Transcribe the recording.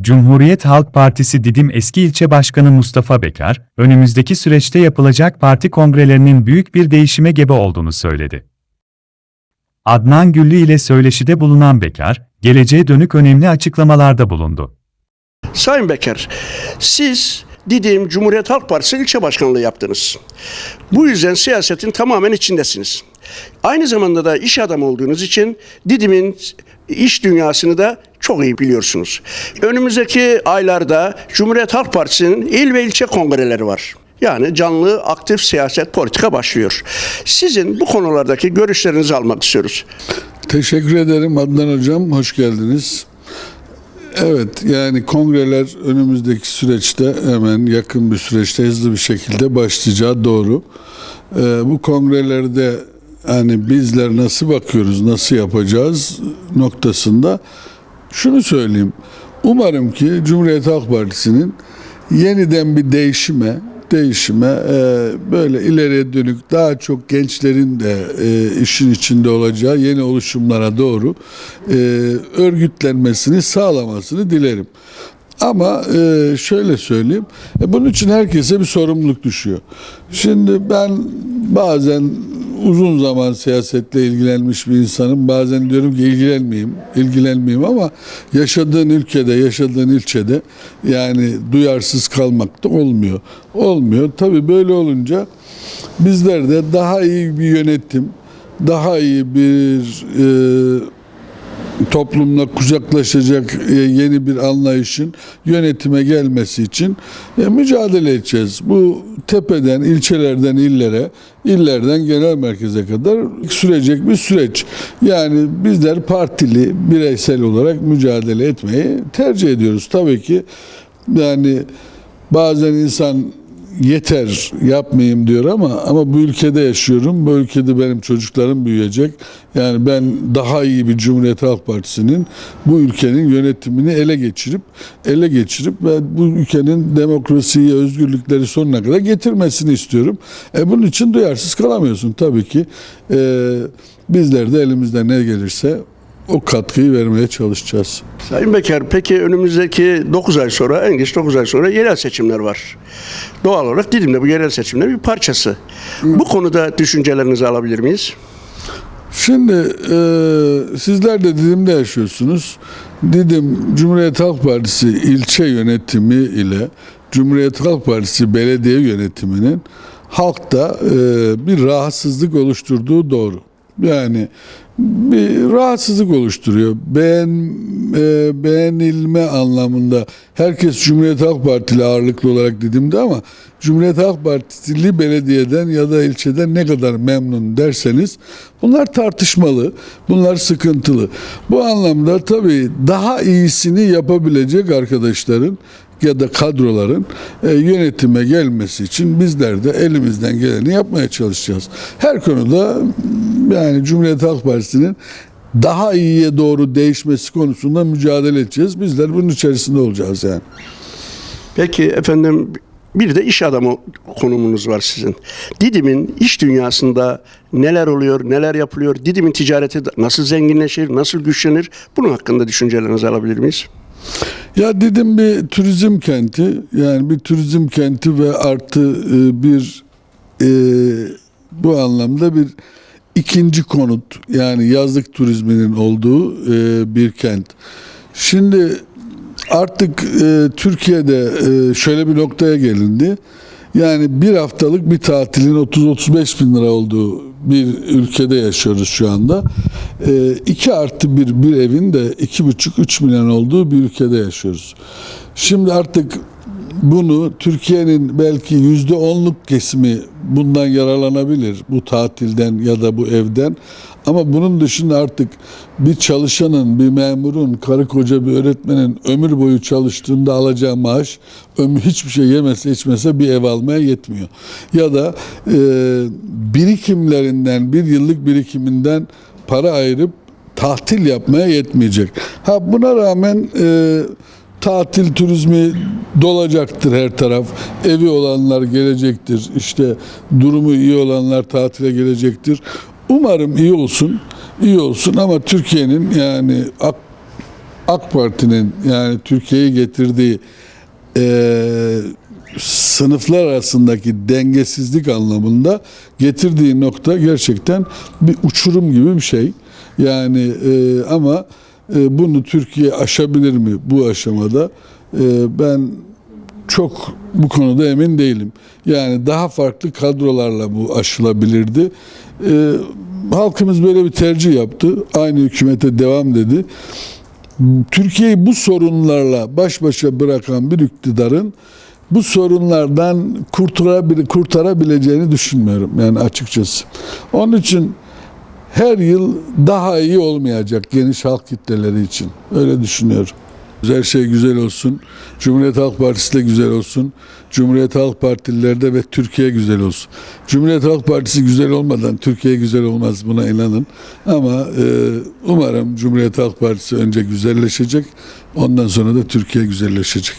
Cumhuriyet Halk Partisi Didim Eski İlçe Başkanı Mustafa Bekar, önümüzdeki süreçte yapılacak parti kongrelerinin büyük bir değişime gebe olduğunu söyledi. Adnan Güllü ile söyleşide bulunan Bekar, geleceğe dönük önemli açıklamalarda bulundu. Sayın Beker, siz Didim Cumhuriyet Halk Partisi ilçe başkanlığı yaptınız. Bu yüzden siyasetin tamamen içindesiniz. Aynı zamanda da iş adamı olduğunuz için Didim'in iş dünyasını da çok iyi biliyorsunuz. Önümüzdeki aylarda Cumhuriyet Halk Partisi'nin il ve ilçe kongreleri var. Yani canlı, aktif siyaset, politika başlıyor. Sizin bu konulardaki görüşlerinizi almak istiyoruz. Teşekkür ederim Adnan Hocam. Hoş geldiniz. Evet yani kongreler önümüzdeki süreçte hemen yakın bir süreçte hızlı bir şekilde başlayacağı doğru. Ee, bu kongrelerde hani bizler nasıl bakıyoruz, nasıl yapacağız noktasında şunu söyleyeyim. Umarım ki Cumhuriyet Halk Partisi'nin yeniden bir değişime, değişime e, böyle ileriye dönük daha çok gençlerin de e, işin içinde olacağı yeni oluşumlara doğru e, örgütlenmesini sağlamasını dilerim. Ama e, şöyle söyleyeyim, e, bunun için herkese bir sorumluluk düşüyor. Şimdi ben bazen uzun zaman siyasetle ilgilenmiş bir insanım. Bazen diyorum ki ilgilenmeyeyim, ilgilenmeyeyim ama yaşadığın ülkede, yaşadığın ilçede yani duyarsız kalmak da olmuyor. Olmuyor. Tabii böyle olunca bizler de daha iyi bir yönetim, daha iyi bir e, toplumla kucaklaşacak e, yeni bir anlayışın yönetime gelmesi için e, mücadele edeceğiz. Bu tepeden, ilçelerden illere, illerden genel merkeze kadar sürecek bir süreç. Yani bizler partili, bireysel olarak mücadele etmeyi tercih ediyoruz. Tabii ki yani bazen insan yeter yapmayayım diyor ama ama bu ülkede yaşıyorum. Bu ülkede benim çocuklarım büyüyecek. Yani ben daha iyi bir Cumhuriyet Halk Partisi'nin bu ülkenin yönetimini ele geçirip ele geçirip ve bu ülkenin demokrasiyi, özgürlükleri sonuna kadar getirmesini istiyorum. E bunun için duyarsız kalamıyorsun tabii ki. E, bizler de elimizden ne gelirse o katkıyı vermeye çalışacağız. Sayın Beker, peki önümüzdeki 9 ay sonra, en geç 9 ay sonra yerel seçimler var. Doğal olarak Didim'de bu yerel seçimlerin bir parçası. Bu konuda düşüncelerinizi alabilir miyiz? Şimdi e, sizler de Didim'de yaşıyorsunuz. Didim Cumhuriyet Halk Partisi ilçe yönetimi ile Cumhuriyet Halk Partisi belediye yönetiminin halkta e, bir rahatsızlık oluşturduğu doğru. Yani bir rahatsızlık oluşturuyor. Beğen, e, beğenilme anlamında herkes Cumhuriyet Halk Partili ağırlıklı olarak dedimde ama Cumhuriyet Halk Partili belediyeden ya da ilçeden ne kadar memnun derseniz bunlar tartışmalı, bunlar sıkıntılı. Bu anlamda tabii daha iyisini yapabilecek arkadaşların ya da kadroların e, yönetime gelmesi için bizler de elimizden geleni yapmaya çalışacağız. Her konuda yani Cumhuriyet Halk Partisi'nin daha iyiye doğru değişmesi konusunda mücadele edeceğiz. Bizler bunun içerisinde olacağız yani. Peki efendim bir de iş adamı konumunuz var sizin. Didim'in iş dünyasında neler oluyor, neler yapılıyor? Didim'in ticareti nasıl zenginleşir, nasıl güçlenir? Bunun hakkında düşüncelerinizi alabilir miyiz? Ya dedim bir turizm kenti yani bir turizm kenti ve artı e, bir e, bu anlamda bir ikinci konut yani yazlık turizminin olduğu e, bir kent. Şimdi artık e, Türkiye'de e, şöyle bir noktaya gelindi. Yani bir haftalık bir tatilin 30-35 bin lira olduğu bir ülkede yaşıyoruz şu anda. E, iki artı bir, bir evin de iki buçuk, üç milyon olduğu bir ülkede yaşıyoruz. Şimdi artık bunu Türkiye'nin belki yüzde onluk kesimi bundan yararlanabilir bu tatilden ya da bu evden. Ama bunun dışında artık bir çalışanın, bir memurun, karı koca bir öğretmenin ömür boyu çalıştığında alacağı maaş hiçbir şey yemese içmese bir ev almaya yetmiyor. Ya da e, birikimlerinden, bir yıllık birikiminden para ayırıp tatil yapmaya yetmeyecek. Ha buna rağmen e, tatil turizmi dolacaktır her taraf. Evi olanlar gelecektir. İşte durumu iyi olanlar tatile gelecektir. Umarım iyi olsun. iyi olsun ama Türkiye'nin yani ak- AK Parti'nin yani Türkiye'yi getirdiği eee, sınıflar arasındaki dengesizlik anlamında getirdiği nokta gerçekten bir uçurum gibi bir şey. Yani eee, ama bunu Türkiye aşabilir mi bu aşamada? Eee, ben çok bu konuda emin değilim. Yani daha farklı kadrolarla bu aşılabilirdi. Ee, halkımız böyle bir tercih yaptı. Aynı hükümete devam dedi. Türkiye'yi bu sorunlarla baş başa bırakan bir iktidarın bu sorunlardan kurtarabil- kurtarabileceğini düşünmüyorum yani açıkçası. Onun için her yıl daha iyi olmayacak geniş halk kitleleri için. Öyle düşünüyorum. Her şey güzel olsun. Cumhuriyet Halk Partisi de güzel olsun. Cumhuriyet Halk Partililerde ve Türkiye güzel olsun. Cumhuriyet Halk Partisi güzel olmadan Türkiye güzel olmaz buna inanın. Ama e, umarım Cumhuriyet Halk Partisi önce güzelleşecek. Ondan sonra da Türkiye güzelleşecek.